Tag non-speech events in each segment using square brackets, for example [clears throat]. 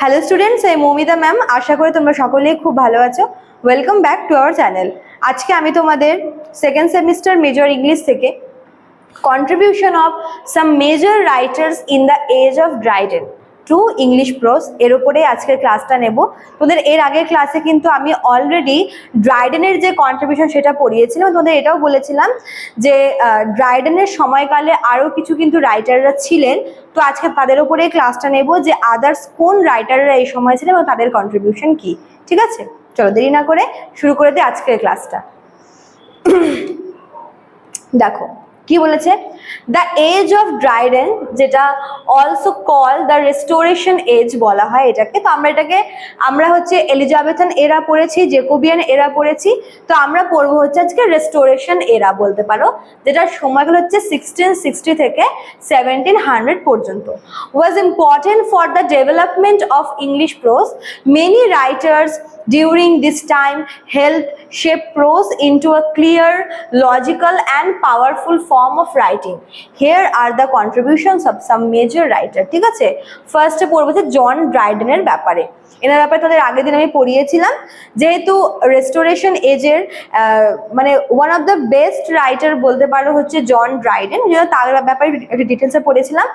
Hello students এই Moumita ma'am আশা করি তোমরা সকলেই খুব ভালো আছো। Welcome back to our channel আজকে আমি তোমাদের সেকেন্ড সেমিস্টার মেজর ইংলিশ থেকে contribution of some major writers in the age of Dryden to English prose এর উপরে আজকের ক্লাসটা নেব। তোদের এর আগের ক্লাসে কিন্তু আমি অলরেডি ড্রাইডেনের যে কন্ট্রিবিউশন সেটা পড়িয়েছিলাম। তোমাদের এটাও বলেছিলাম যে ড্রাইডেনের সময়কালে আরও কিছু কিন্তু রাইটাররা ছিলেন। তো আজকে তাদের উপরেই ক্লাসটা নেব যে আদার্স কোন রাইটাররা এই সময় ছিলেন এবং তাদের কন্ট্রিবিউশন কি। ঠিক আছে? চলো দেরি না করে শুরু করে দিই আজকের ক্লাসটা [coughs] দেখো কি বলেছে? দ্য এজ অফ ড্রাইডেন যেটা also call the restoration age বলা হয় এটাকে তো আমরা এটাকে আমরা হচ্ছে এলিজাবেথন এরা পড়েছি জেকোবিয়ান এরা পড়েছি তো আমরা পড়ব হচ্ছে আজকে রেস্টোরেশন এরা বলতে পারো যেটার সময়কাল হচ্ছে সিক্সটিন সিক্সটি থেকে সেভেন্টিন হান্ড্রেড পর্যন্ত। Was important for the development of English prose many writers during this time helped shape prose into a clear, logical, and powerful form of writing. Here are the contributions of some major writer. ঠিক আছে? ফার্স্টে পড়ব যে জন ড্রাইডেনের ব্যাপারে। এনার ব্যাপারে তাদের আগের দিন আমি পড়িয়েছিলাম। যেহেতু রেস্টোরেশন এজের মানে one of the best writer বলতে পারো হচ্ছে জন ড্রাইডেন যেহেতু তার ব্যাপারে একটু ডিটেলসে পড়েছিলাম।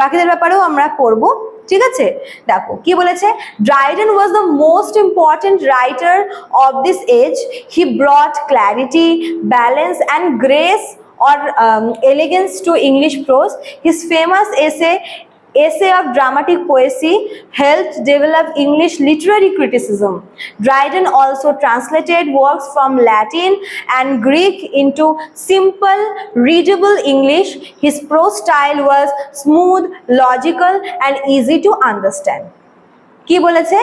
বাকিদের ব্যাপারেও আমরা পড়ব, ঠিক আছে? দেখো, কি বলেছে? Dryden was the most important writer of this age he brought clarity balance and grace or um, elegance to English prose. His famous essay essay of dramatic poesy helped develop English literary criticism. Dryden also translated works from Latin and Greek into simple, readable English. His prose style was smooth, logical, and easy to understand. কি বলেছে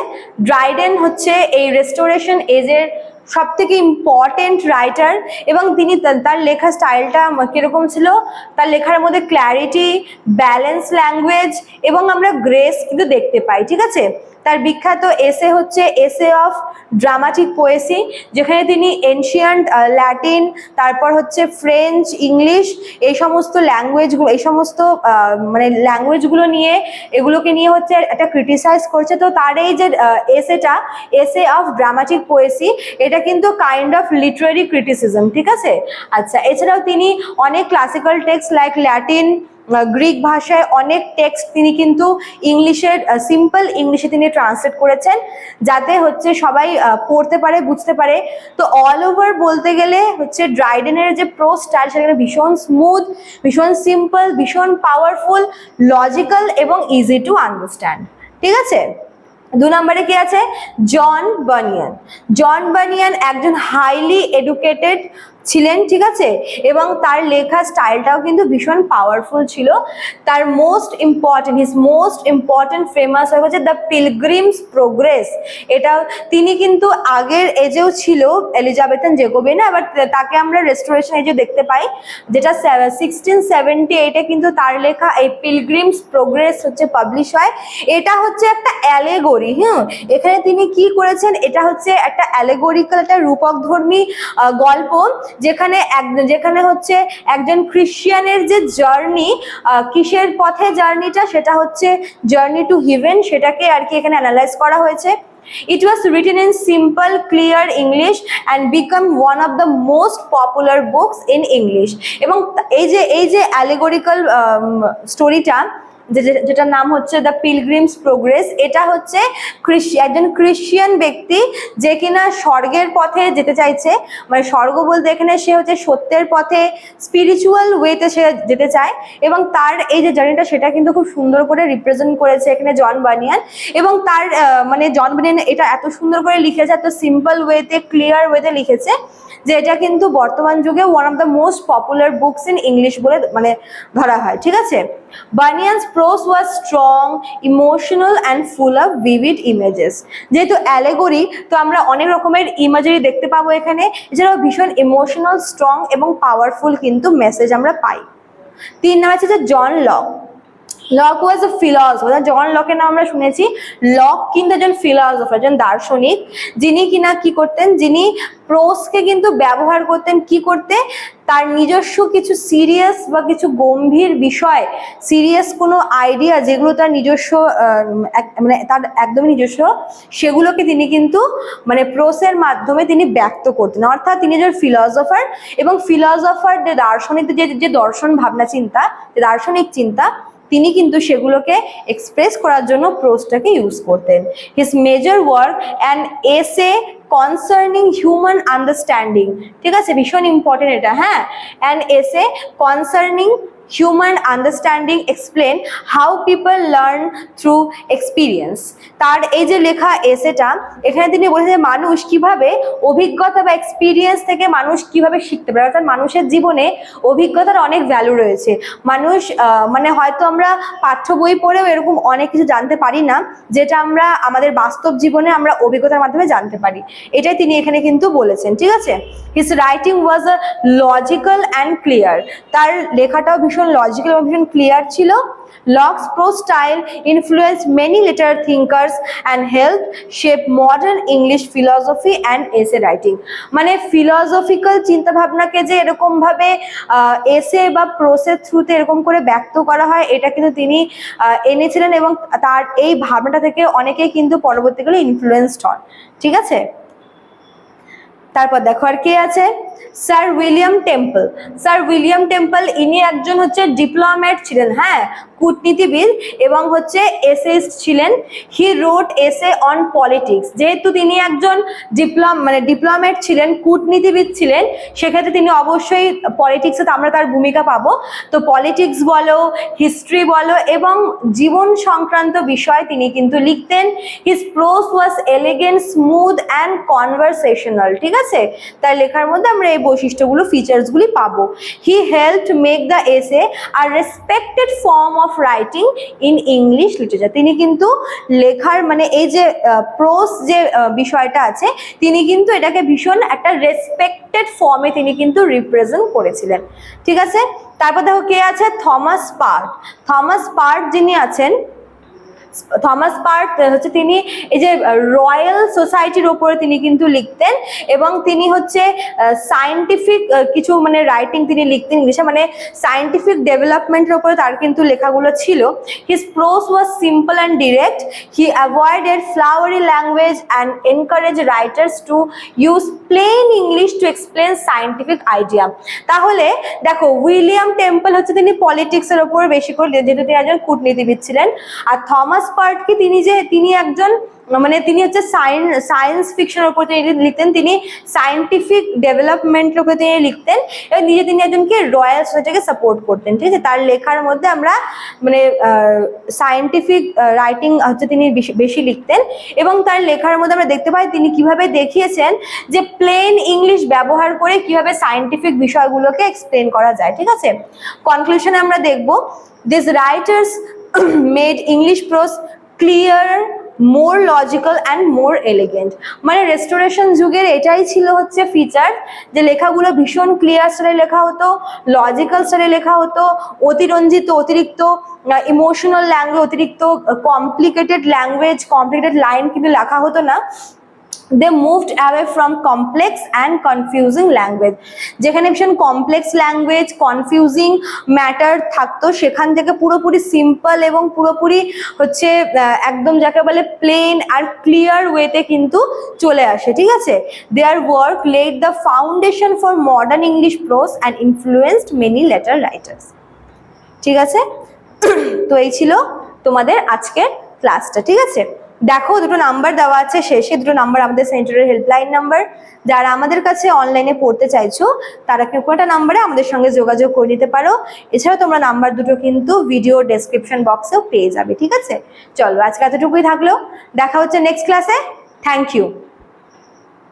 Dryden হচ্ছে এই restoration এজের সব থেকে important writer এবং তিনি তার লেখা স্টাইলটা কীরকম ছিল? তার লেখার মধ্যে ক্ল্যারিটি ব্যালেন্স ল্যাঙ্গুয়েজ এবং আমরা গ্রেস কিন্তু দেখতে পাই, ঠিক আছে? তার বিখ্যাত এসে হচ্ছে এসে অফ ড্রামাটিক পোয়েসি যেখানে তিনি এনশিয়ান্ট ল্যাটিন তারপর হচ্ছে ফ্রেঞ্চ ইংলিশ এই সমস্ত ল্যাঙ্গুয়েজগুলো এই সমস্ত মানে ল্যাঙ্গুয়েজগুলো নিয়ে, এগুলোকে নিয়ে হচ্ছে একটা ক্রিটিসাইজ করছে। তো তার এই যে এসেটা এসে অফ ড্রামাটিক পোয়েসি এটা কিন্তু কাইন্ড অফ লিটারারি ক্রিটিসিজম ঠিক আছে? আচ্ছা এছাড়াও তিনি অনেক classical text like Latin Greek ভাষায় অনেক টেক্সট তিনি কিন্তু ইংলিশের সিম্পল ইংলিশে তিনি ট্রান্সলেট করেছেন, যাতে হচ্ছে সবাই পড়তে পারে, বুঝতে পারে। তো অল ওভার বলতে গেলে হচ্ছে ড্রাইডেনের যে প্রো স্টাইল সেটা ভীষণ স্মুথ ভীষণ সিম্পল ভীষণ পাওয়ারফুল লজিক্যাল এবং ইজি টু আন্ডারস্ট্যান্ড ঠিক আছে? দু নম্বরে কি আছে? জন বানিয়ান জন বানিয়ান একজন হাইলি এডুকেটেড ছিলেন, ঠিক আছে? এবং তার লেখা স্টাইলটাও কিন্তু ভীষণ পাওয়ারফুল ছিল। তার most important his most important famous হয়ে গেছে দ্য পিলগ্রিমস প্রোগ্রেস এটা তিনি কিন্তু আগের এজেও ছিল এলিজাবেথন জেকোবিনা আবার তাকে আমরা রেস্টোরেশন এজে দেখতে পাই, যেটা সিক্সটিন সেভেন্টি এইটে কিন্তু তার লেখা এই পিলগ্রিমস প্রোগ্রেস হচ্ছে পাবলিশ হয়। এটা হচ্ছে একটা অ্যালেগরি হ্যাঁ এখানে তিনি কি করেছেন? এটা হচ্ছে একটা অ্যালেগরিক্যাল একটা রূপকধর্মী গল্প। যেখানে এক যেখানে হচ্ছে একজন খ্রিশ্চিয়ানের যে জার্নি কিসের পথে জার্নিটা সেটা হচ্ছে জার্নি টু হিভেন সেটাকে আর কি এখানে অ্যানালাইজ করা হয়েছে It was written in simple, clear English and become one of the most popular books in English. এবং এই যে এই যে অ্যালেগরিক্যাল স্টোরিটা যেটার নাম হচ্ছে দ্য পিলগ্রিমস প্রোগ্রেস এটা হচ্ছে একজন খ্রিশ্চিয়ান ব্যক্তি যে কিনা স্বর্গের পথে যেতে চাইছে। মানে স্বর্গ বলতে এখানে সে হচ্ছে সত্যের পথে স্পিরিচুয়াল ওয়েতে সে যেতে চায়। এবং তার এই যে জার্নিটা সেটা কিন্তু খুব সুন্দর করে রিপ্রেজেন্ট করেছে এখানে জন বানিয়ান। এবং তার মানে জন বানিয়ান এটা এত সুন্দর করে লিখেছে, এত সিম্পল ওয়েতে ক্লিয়ার ওয়েতে লিখেছে যে এটা কিন্তু বর্তমান যুগে one of the most popular books in English বলে মানে ধরা হয়, ঠিক আছে? Bunyan's prose was strong emotional and full of vivid images যেহেতু অ্যালেগরি তো আমরা অনেক রকমের ইমেজারি দেখতে পাবো এখানে। এছাড়াও ভীষণ ইমোশনাল স্ট্রং এবং পাওয়ারফুল কিন্তু মেসেজ আমরা পাই। তিন নাম আছে যে John Locke. Locke was a philosopher. John লকের নাম আমরা শুনেছি, লক কিন্তু একজন ফিলসফার, একজন দার্শনিক। যিনি কিনা কি করতেন, যিনি প্রোসকে কিন্তু ব্যবহার করতেন, কি করতে? তার নিজস্ব কিছু সিরিয়াস বা কিছু গম্ভীর বিষয়, সিরিয়াস কোনো আইডিয়া যেগুলো তার নিজস্ব মানে তার একদমই নিজস্ব, সেগুলোকে তিনি কিন্তু মানে প্রোসের মাধ্যমে তিনি ব্যক্ত করতেন। অর্থাৎ তিনি একজন ফিলসফার এবং ফিলসফার যে দার্শনিকদের যে যে দর্শন ভাবনা চিন্তা দার্শনিক চিন্তা তিনি কিন্তু সেগুলোকে এক্সপ্রেস করার জন্য প্রোজটাকে ইউজ করতেন। His major work and essay concerning human understanding ঠিক আছে? ভীষণ ইম্পর্টেন্ট এটা হ্যাঁ? And essay concerning human understanding explain how people learn through experience তার এই যে লেখা এসেটা এখানে তিনি বলেছেন যে মানুষ কীভাবে অভিজ্ঞতা বা এক্সপিরিয়েন্স থেকে মানুষ কীভাবে শিখতে পারে। অর্থাৎ মানুষের জীবনে অভিজ্ঞতার অনেক ভ্যালু রয়েছে। মানুষ মানে হয়তো আমরা পাঠ্য বই পড়েও এরকম অনেক কিছু জানতে পারি না, যেটা আমরা আমাদের বাস্তব জীবনে আমরা অভিজ্ঞতার মাধ্যমে জানতে পারি। এটাই তিনি এখানে কিন্তু বলেছেন, ঠিক আছে? His writing was a logical and clear তার লেখাটাও ভীষণ লজিক্যাল এবং ভীষণ ক্লিয়ার ছিল। Locke's prose style influence many later thinkers and help shape modern English philosophy and essay writing মানে ফিলসফিক্যাল চিন্তাভাবনাকে যে এরকমভাবে এসে বা প্রোসের থ্রুতে এরকম করে ব্যক্ত করা হয়, এটা কিন্তু তিনি এনেছিলেন এবং তার এই ভাবনাটা থেকে অনেকেই কিন্তু পরবর্তীকালে ইনফ্লুয়েসড হন। ঠিক আছে? তারপর দেখো আর কে আছে? Sir William Temple. Sir William Temple, ইনি একজন হচ্ছে ডিপ্লোমেট ছিলেন হ্যাঁ? কূটনীতিবিদ এবং হচ্ছে এসএস ছিলেন। He wrote essay on politics যেহেতু তিনি একজন ডিপ্লম মানে ডিপ্লোমেট ছিলেন, কূটনীতিবিদ ছিলেন, সেক্ষেত্রে তিনি অবশ্যই পলিটিক্সে আমরা তার ভূমিকা পাবো। তো পলিটিক্স বলো হিস্ট্রি বলো এবং জীবন সংক্রান্ত বিষয় তিনি কিন্তু লিখতেন। His prose was elegant smooth and conversational ঠিক আছে? তার লেখার মধ্যে আমরা এই বৈশিষ্ট্যগুলো ফিচার্সগুলি পাবো। হি help make the essay are respected form of writing in English literature তিনি কিন্তু লেখার মানে এই যে প্রোস যে বিষয়টা আছে, তিনি কিন্তু এটাকে ভীষণ একটা রেসপেক্টেড ফর্মে তিনি কিন্তু রিপ্রেজেন্ট করেছিলেন। ঠিক আছে? তারপর দেখো কে আছে? থমাস পার্ট থমাস পার্ট যিনি আছেন থমাস পার্ট হচ্ছে তিনি এই যে রয়্যাল সোসাইটির ওপরে তিনি কিন্তু লিখতেন এবং তিনি হচ্ছে সায়েন্টিফিক কিছু মানে রাইটিং তিনি লিখতেন ইংলিশে মানে সায়েন্টিফিক ডেভেলপমেন্টের ওপরে তার কিন্তু লেখাগুলো ছিল। His prose was simple and direct he avoided flowery language and encourage writers to use plain English to explain scientific idea তাহলে দেখো, উইলিয়াম টেম্পল হচ্ছে তিনি পলিটিক্সের ওপরে বেশি করে, যেহেতু তিনি একজন কূটনীতিবিদ ছিলেন, আর থমাস পার্টকে তিনি যে, তিনি একজন মানে তিনি হচ্ছে সায়েন্স সায়েন্স ফিকশনের উপর তিনি লিখতেন, তিনি সায়েন্টিফিক ডেভেলপমেন্টের উপরে তিনি লিখতেন, এবং নিজে তিনি একজনকে রয়্যাল সোসাইটিকে সাপোর্ট করতেন, ঠিক আছে? তার লেখার মধ্যে আমরা মানে সায়েন্টিফিক রাইটিং হচ্ছে তিনি বেশি লিখতেন, এবং তার লেখার মধ্যে আমরা দেখতে পাই তিনি কীভাবে দেখিয়েছেন যে প্লেন ইংলিশ ব্যবহার করে কীভাবে সায়েন্টিফিক বিষয়গুলোকে এক্সপ্লেন করা যায়, ঠিক আছে? কনক্লুশনে আমরা দেখব this writers made English prose clear more logical and more elegant মানে রেস্টোরেশন যুগের এটাই ছিল হচ্ছে ফিচার যে লেখাগুলো ভীষণ ক্লিয়ার স্টাইলে লেখা হতো লজিক্যাল স্টাইলে লেখা হতো, অতিরঞ্জিত, অতিরিক্ত ইমোশনাল ল্যাঙ্গুয়েজ অতিরিক্ত কমপ্লিকেটেড ল্যাঙ্গুয়েজ কমপ্লিকেটেড লাইন কিন্তু লেখা হতো না। They moved away from complex and confusing language যেখানে ভীষণ কমপ্লেক্স ল্যাঙ্গুয়েজ কনফিউজিং ম্যাটার থাকতো, সেখান থেকে পুরোপুরি সিম্পল এবং পুরোপুরি হচ্ছে একদম যাকে বলে প্লেন আর ক্লিয়ার ওয়েতে কিন্তু চলে আসে, ঠিক আছে? Their work laid the foundation for modern English prose and influenced many later writers ঠিক আছে? [clears throat] তো এই ছিল তোমাদের আজকের ক্লাসটা ঠিক আছে? দেখো, দুটো নাম্বার দেওয়া আছে শেষে, দুটো নাম্বার আমাদের সেন্টারের হেল্পলাইন নাম্বার যারা আমাদের কাছে অনলাইনে পড়তে চাইছো, তারা কোনটা নাম্বারে আমাদের সঙ্গে যোগাযোগ করে নিতে পারো। এছাড়াও তোমরা নাম্বার দুটো কিন্তু ভিডিও ডেসক্রিপশন বক্সেও পেয়ে যাবে, ঠিক আছে? চলো, আজকে এতটুকুই থাকল। দেখা হচ্ছে নেক্সট ক্লাসে থ্যাংক ইউ